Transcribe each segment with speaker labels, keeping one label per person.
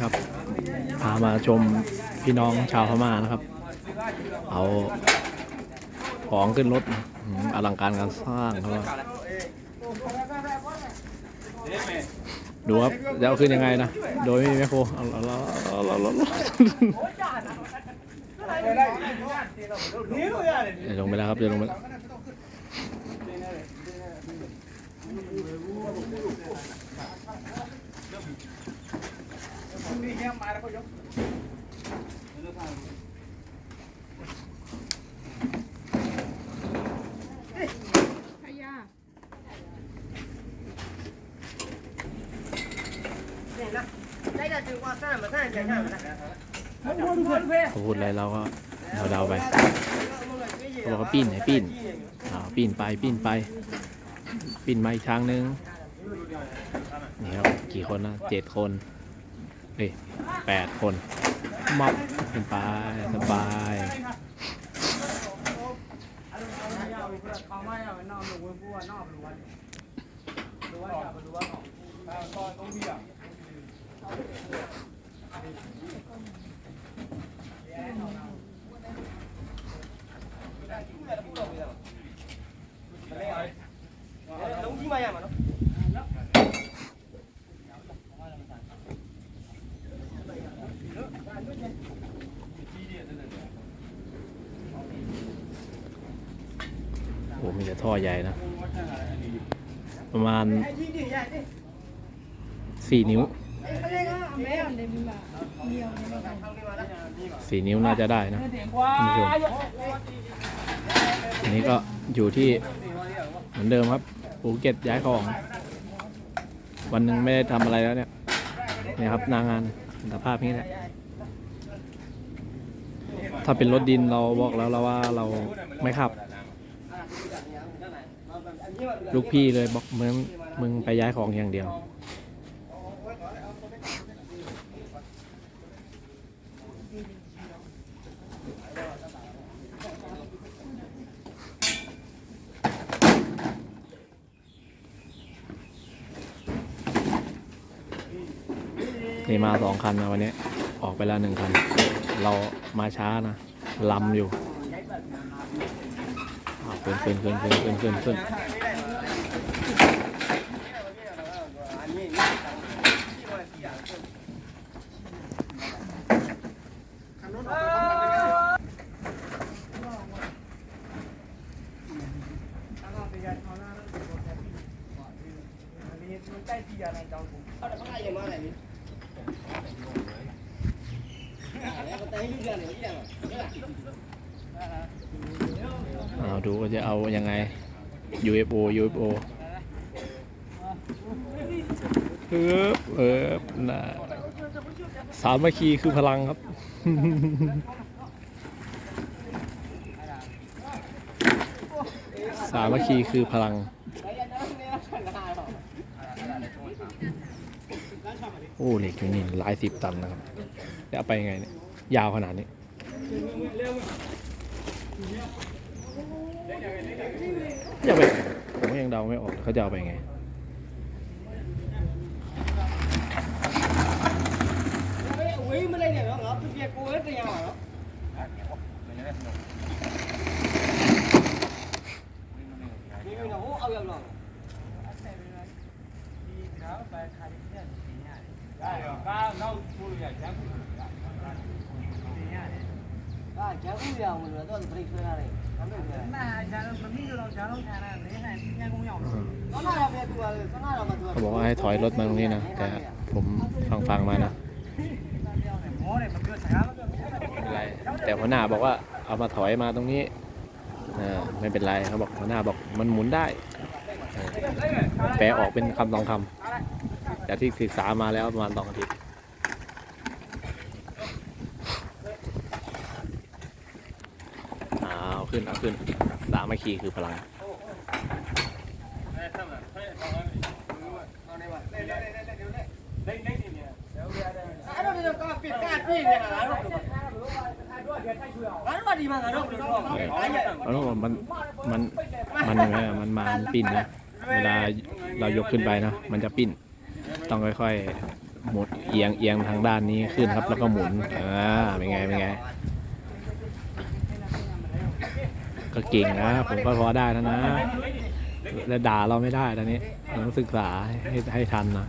Speaker 1: ครับพามาชมพี่น้องชาวพม่านะครับ เอาของขึ้นรถอลังการการสร้างเขาว่าดูครับจะเอาขึ้นยังไงนะ โดยไม่มีแมคโครเอาเอาเอาเอาเอาเอาเดี๋ยวลงไปแล้วครับเดี๋ยวลงไปแล้ว
Speaker 2: พยา
Speaker 1: เขาพูดอะไรเราก็เดาๆไปเขาบอกว่าปิ้นให้ปิ้นอ่าปิ้นไปปิ้นไป ปิ้นมาอีกทางนึงนี่ครับกี่คนนะเจ็ดคน เอ้ยแปดคนมอบขึ้นไปสบาย
Speaker 3: đúng chứ mày à mà nó
Speaker 1: อ้มีแต่ท่อใหญ่นะ ประมาณสี่นิ้วสี่นิ้วน่าจะได้นะท่านผู้ชมอันนี้ก็อยู่ที่เหมือนเดิมครับภูเก็ตย้ายของ วันหนึ่งไม่ได้ทำอะไรแล้วเนี่ยเนี่ยครับนางานสภาพนี้แหละถ้าเป็นรถดินเราบอกแล้วแล้วว่าเราไม่ขับ ลูกพี่เลยบอกมึงมึงไปย้ายของอย่างเดียว นี่มาสองคันนะวันนี้ ออกไปแล้วหนึ่งคัน เรามาช้านะลำอยู่ ขึ้นขึ้นขึ้นขึ้นขึ้นขึ้นขึ้นเอา ดูว่าจะเอายังไง UFO UFO เออเออน่ะสามัคคีคือพลังครับ สามัคคีคือพลัง โอ้เหล็กอยู่นี่หลายสิบตันนะครับ จะเอาไปยังไงเนี่ย ยาวขนาดนี้ จะไปผมก็ยังเดาไม่ออกเขาจะเอาไปไง
Speaker 3: quý mới lên này nó ngập cái kia cô hết rồi mà nó đi nó hú ao rồi à
Speaker 1: เขาบอกว่าให้ถอยรถมาตรงนี้นะ แต่ผมฟังฟังมานะไม่เป็นไร แต่หัวหน้าบอกว่าเอามาถอยมาตรงนี้ไม่เป็นไรเขาบอกหัวหน้าบอกมันหมุนได้ แปลออกเป็นคำสองคำจากที่ศึกษามาแล้วประมาณสองอาทิตย์เอา ขึ้นเอาขึ้นสามัคคีคือพลังแล้วมันมันมันยังไงอะมันมามันปิ้นนะเวลาเรายกขึ้นไปนะมันจะปิ้น ต้องค่อยหมุนเอียงเอียงทางด้านนี้ขึ้นครับ แล้วก็หมุนอ่าเป็นไงเป็นไง ก็เก่งนะ ผมก็พอได้แล้วนะแล้วด่าเราไม่ได้ตอนนี้เราต้องศึกษาให้ให้ทันนะ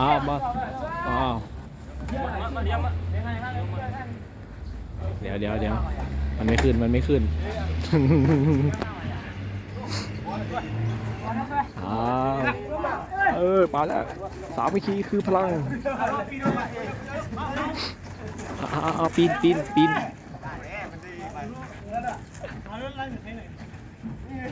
Speaker 1: อ้าวมาอ้าวเดี๋ยวเดี๋ยวเดี๋ยวมันไม่ขึ้นมันไม่ขึ้นอ้าวเออไปแล้วสามัคคีคือพลังอ้าวอ้าวปีนปีนปีน เออตอนนั้